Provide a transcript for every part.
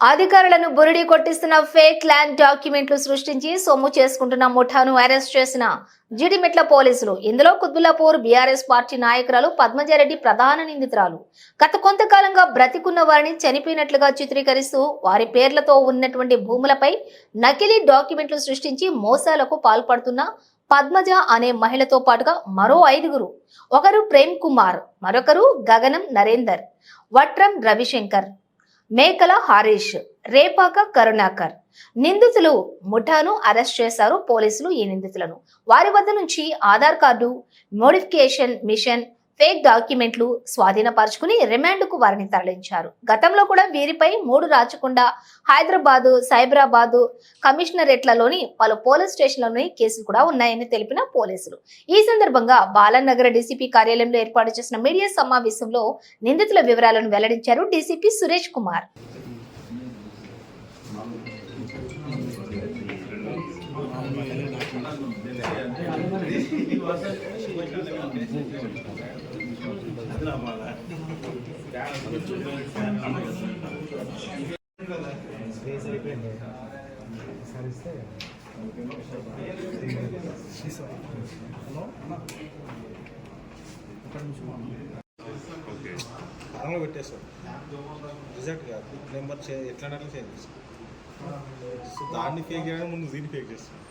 అధికారులను బురిడి కొట్టిస్తున్న fake land డాక్యుమెంట్లు సృష్టించి సొమ్ము చేసుకుంటున్న ముఠాను అరెస్ట్ చేసిన జిడిమెట్ల పోలీసులు. ఇందులో కుత్బుల్లాపూర్ బీఆర్ఎస్ పార్టీ నాయకురాలు పద్మజారెడ్డి ప్రధాన నిందితురాలు. గత కొంతకాలంగా బ్రతికున్న వారిని చనిపోయినట్లుగా చిత్రీకరిస్తూ వారి పేర్లతో ఉన్నటువంటి భూములపై నకిలీ డాక్యుమెంట్లు సృష్టించి మోసాలకు పాల్పడుతున్న పద్మజ అనే మహిళతో పాటుగా మరో ఐదుగురు. ఒకరు ప్రేమ్ కుమార్ మరొకరు గగనం నరేందర్ వట్రం రవిశంకర్. మేకల హారీష్ రేపాక కరుణాకర్. నిందితులు ముఠాను అరెస్ట్ చేశారు పోలీసులు ఈ నిందితులను. వారి వద్ద నుంచి Aadhaar card modification machine fake డాక్యుమెంట్లు స్వాధీనపరుచుకుని రిమాండ్కు వారిని తరలించారు. గతంలో కూడా వీరిపై మూడు రాచకొండ హైదరాబాదు సైబరాబాదు కమిషనరేట్లలోని పలు పోలీస్ స్టేషన్లలోని కేసులు కూడా ఉన్నాయని తెలిపిన పోలీసులు. ఈ సందర్భంగా బాలనగర్ డీసీపీ కార్యాలయంలో ఏర్పాటు చేసిన మీడియా సమావేశంలో నిందితుల వివరాలను వెల్లడించారు డీసీపీ సురేష్ కుమార్. సరిస్తే పెట్టేస్తాం రిజల్ట్ కాదు నెంబర్ ఎట్లా అట్లా చేంజ్ చేస్తాం సో దాన్ని ఫేక్ చేయడం ముందు దీన్ని ఫేక్ చేస్తాం.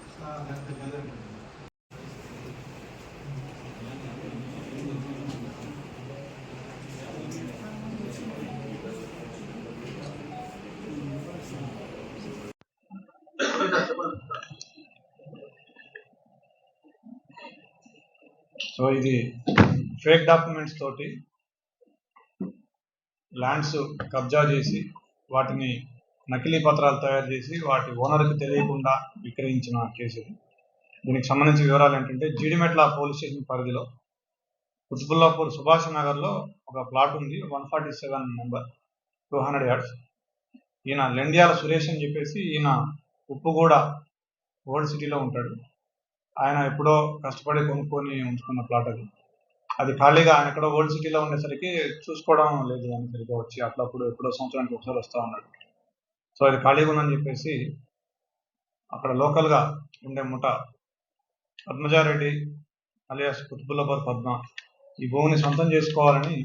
సో ఇది ఫేక్ డాక్యుమెంట్స్ తోటి ల్యాండ్స్ కబ్జా చేసి వాటిని నకిలీ పత్రాలు తయారు చేసి వాటి ఓనర్కి తెలియకుండా విక్రయించిన కేసు ఇది దీనికి సంబంధించిన వివరాలు ఏంటంటే జీడిమెట్ల పోలీస్ స్టేషన్ పరిధిలో కుతుబుల్లాపూర్ సుభాష్ నగర్లో ఒక ప్లాట్ ఉంది. One forty seven number two hundred yards. ఈయన లెండియాల సురేష్ అని చెప్పేసి ఈయన ఉప్పుగూడ ఓల్డ్ సిటీలో ఉంటాడు. ఆయన ఎప్పుడో కష్టపడి కొనుక్కొని ఉంచుకున్న ప్లాట్ అది. అది ఖాళీగా ఆయన ఎక్కడో ఓల్డ్ సిటీలో ఉండేసరికి చూసుకోవడం లేదు. దాని సరిగ్గా వచ్చి అట్లప్పుడు ఎప్పుడో సంవత్సరానికి ఒకసారి వస్తూ ఉన్నాడు. సో అది ఖాళీగా ఉందని చెప్పేసి అక్కడ లోకల్గా ఉండే ముఠ పద్మజారెడ్డి అలియాస్ కుతుబుల్లబర్ పద్మ ఈ భూమిని సొంతం చేసుకోవాలని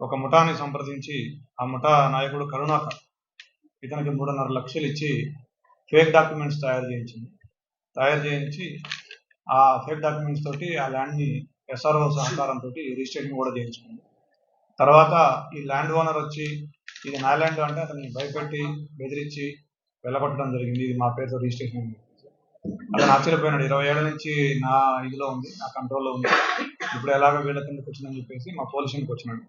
ఒక ముఠాని సంప్రదించి ఆ ముఠా నాయకుడు కరుణాకర్ ఇతనికి మూడున్నర లక్షలు ఇచ్చి ఫేక్ డాక్యుమెంట్స్ తయారు చేయించింది. తయారు చేయించి ఆ ఫేక్ డాక్యుమెంట్స్ తోటి ఆ ల్యాండ్ని ఎస్ఆర్ఓ సహకారంతో రిజిస్ట్రేషన్ కూడా చేయించుకుంది. తర్వాత ఈ ల్యాండ్ ఓనర్ వచ్చి ఇది నా ల్యాండ్ అంటే అతన్ని భయపెట్టి బెదిరించి వెళ్ళగొట్టడం జరిగింది. ఇది మా పేరుతో రిజిస్ట్రేషన్ అతను ఆశ్చర్యపోయినాడు. ఇరవై ఏళ్ళ నుంచి నా ఇదిలో ఉంది నా కంట్రోల్లో ఉంది. ఇప్పుడు ఎలాగో వీళ్ళ కిందకి వచ్చిందని చెప్పేసి మా పోలీసుకి వచ్చినాడు.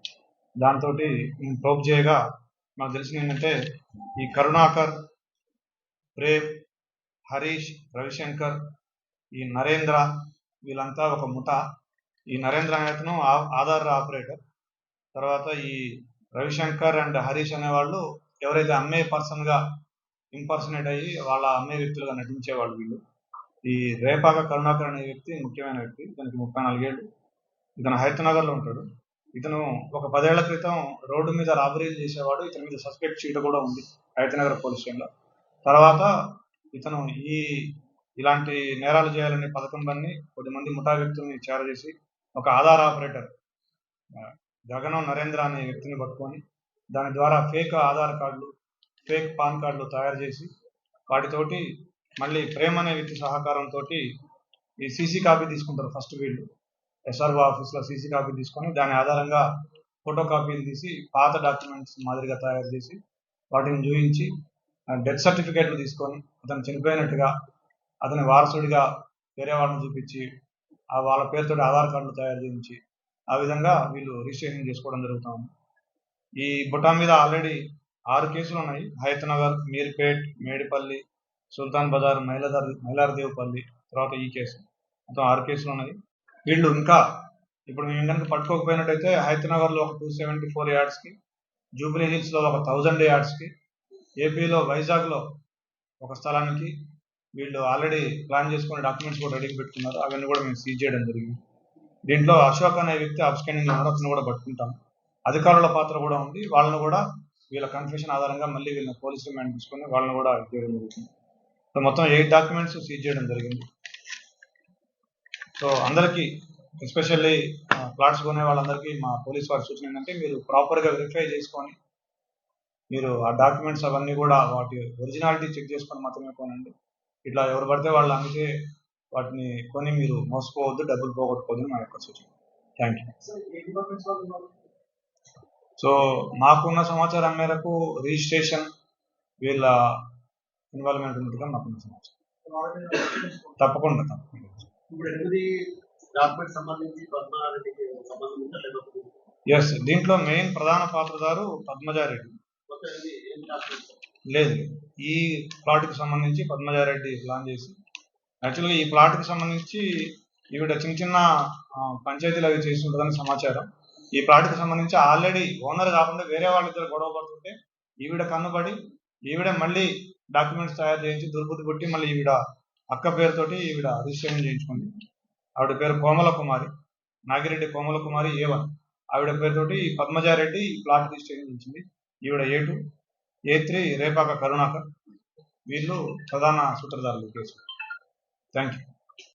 దాంతో నేను ప్రోప్ చేయగా నాకు తెలిసింది ఏంటంటే ఈ కరుణాకర్ ప్రేమ్ హరీష్ రవిశంకర్ ఈ నరేంద్ర వీళ్ళంతా ఒక ముఠ. ఈ నరేంద్ర అనేతను ఆ- ఆధార్ ఆపరేటర్. తర్వాత ఈ రవిశంకర్ అండ్ హరీష్ అనే వాళ్ళు ఎవరైతే అమ్మే పర్సన్గా ఇంపర్సనేట్ అయ్యి వాళ్ళ అమ్మే వ్యక్తులుగా నటించేవాళ్ళు వీళ్ళు. ఈ రేపాక కరుణాకర్ అనే వ్యక్తి ముఖ్యమైన వ్యక్తి. ఇతనికి ముప్పై నాలుగేళ్ళు. ఇతను హైదరాబాద్లో ఉంటాడు. ఇతను ఒక పదేళ్ళ క్రితం రోడ్డు మీద రాబరీలు చేసేవాడు. ఇతని మీద సస్పెక్ట్ షీట్ కూడా ఉంది హైదరాబాద్ పోలీస్ స్టేషన్లో తర్వాత ఇతను ఈ ఇలాంటి నేరాలు చేయాలనే పథకం బన్ని కొద్దిమంది ముఠా వ్యక్తుల్ని చేరజేసి ఒక ఆధార్ ఆపరేటర్ గగనం నరేంద్ర అనే వ్యక్తిని పట్టుకొని దాని ద్వారా ఫేక్ ఆధార్ కార్డులు ఫేక్ పాన్ కార్డులు తయారు చేసి వాటితోటి మళ్ళీ ప్రేమ అనే వ్యక్తి సహకారంతో ఈ సీసీ కాపీ తీసుకుంటారు ఫస్ట్ వీళ్ళు. ఎస్ఆర్ఓ ఆఫీస్లో సీసీ కాపీ తీసుకొని దాని ఆధారంగా ఫోటో కాపీలు తీసి పాత డాక్యుమెంట్స్ మాదిరిగా తయారు చేసి వాటిని చూపించి డెత్ సర్టిఫికేట్లు తీసుకొని అతను చనిపోయినట్టుగా అతని వారసుడిగా వేరే వాళ్ళని చూపించి ఆ వాళ్ళ పేరుతో ఆధార్ కార్డులు తయారు చేయించి ఆ విధంగా వీళ్ళు రిజిస్ట్రేషన్ చేసుకోవడం జరుగుతుంది ఈ బుటా మీద ఆల్రెడీ ఆరు కేసులు ఉన్నాయి. హైతనగర్ మీర్పేట్ మేడిపల్లి సుల్తాన్ బజార్ మైలదార్ మైలార్దేవ్పల్లి తర్వాత ఈ కేసు. మొత్తం ఆరు కేసులు ఉన్నాయి. వీళ్ళు ఇంకా ఇప్పుడు మేము కనుక పట్టుకోకపోయినట్టయితే హైతనగర్ నగర్లో ఒక టూ సెవెంటీ ఫోర్ యార్డ్స్కి జూబ్లీ హిల్స్లో ఒక థౌజండ్ యార్డ్స్కి ఏపీలో వైజాగ్లో ఒక స్థలానికి వీళ్ళు ఆల్రెడీ ప్లాన్ చేసుకుని డాక్యుమెంట్స్ కూడా రెడీ పెట్టుకున్నారు. అవన్నీ కూడా మేము సీజ్ చేయడం జరిగింది. దీంట్లో అశోక్ అనే వ్యక్తి అబ్స్కెండింగ్ ఉన్నారు కూడా పట్టుకుంటాం. అధికారుల పాత్ర కూడా ఉంది. వాళ్ళని కూడా వీళ్ళ కన్ఫ్యూషన్ ఆధారంగా మళ్ళీ వీళ్ళని పోలీస్ రిమాండ్ తీసుకుని వాళ్ళని కూడా చేయడం జరుగుతుంది సో మొత్తం ఎయిట్ డాక్యుమెంట్స్ సీజ్ చేయడం జరిగింది. సో అందరికీ ఎస్పెషల్లీ ప్లాట్స్ కొనే వాళ్ళందరికీ మా పోలీస్ వారి సూచన ఏంటంటే మీరు ప్రాపర్గా వెరిఫై చేసుకొని మీరు ఆ డాక్యుమెంట్స్ అవన్నీ కూడా వాటి ఒరిజినాలిటీ చెక్ చేసుకొని మాత్రమే కొనండి. ఇట్లా ఎవరు పడితే వాళ్ళు అమ్మితే వాటిని కొని మీరు మోసపోవద్దు డబ్బులు పోగొట్టుకోవద్దు మా యొక్క సూచన. థ్యాంక్ యూ సో మాకున్న సమాచారం మేరకు రిజిస్ట్రేషన్ వీళ్ళ ఇన్వాల్వ్మెంట్ ఉన్నట్టుగా మాకున్న సమాచారం. తప్పకుండా తప్పకుండా. ఎస్ దీంట్లో మెయిన్ ప్రధాన పాత్రధారు పద్మజారెడ్డి. లేదు. ఈ ప్లాట్కి సంబంధించి పద్మజారెడ్డి ప్లాన్ చేసి యాక్చువల్గా ఈ ప్లాట్కి సంబంధించి ఈవిడ చిన్న చిన్న పంచాయతీలు అవి చేసి ఉంటుందని సమాచారం. ఈ ప్లాట్కి సంబంధించి ఆల్రెడీ ఓనర్ కాకుండా వేరే వాళ్ళిద్దరు గొడవ పడుతుంటే ఈవిడ కన్నుబడి ఈవిడ మళ్ళీ డాక్యుమెంట్స్ తయారు చేయించి దుర్బుద్ధి పుట్టి మళ్ళీ ఈవిడ అక్క పేరుతోటి ఈవిడ రిజిస్ట్రేషన్ చేయించుకుంది. ఆవిడ పేరు కోమల కుమారి నాగిరెడ్డి కోమల కుమారి ఏ వన్ ఆవిడ పేరుతోటి పద్మజారెడ్డి ఈ ప్లాట్ రిజిస్ట్రేషన్ చేయించింది. ఈవిడ A two A three Repaka Karunakar. వీళ్ళు ప్రధాన సూత్రధారులు కేసు థ్యాంక్ యూ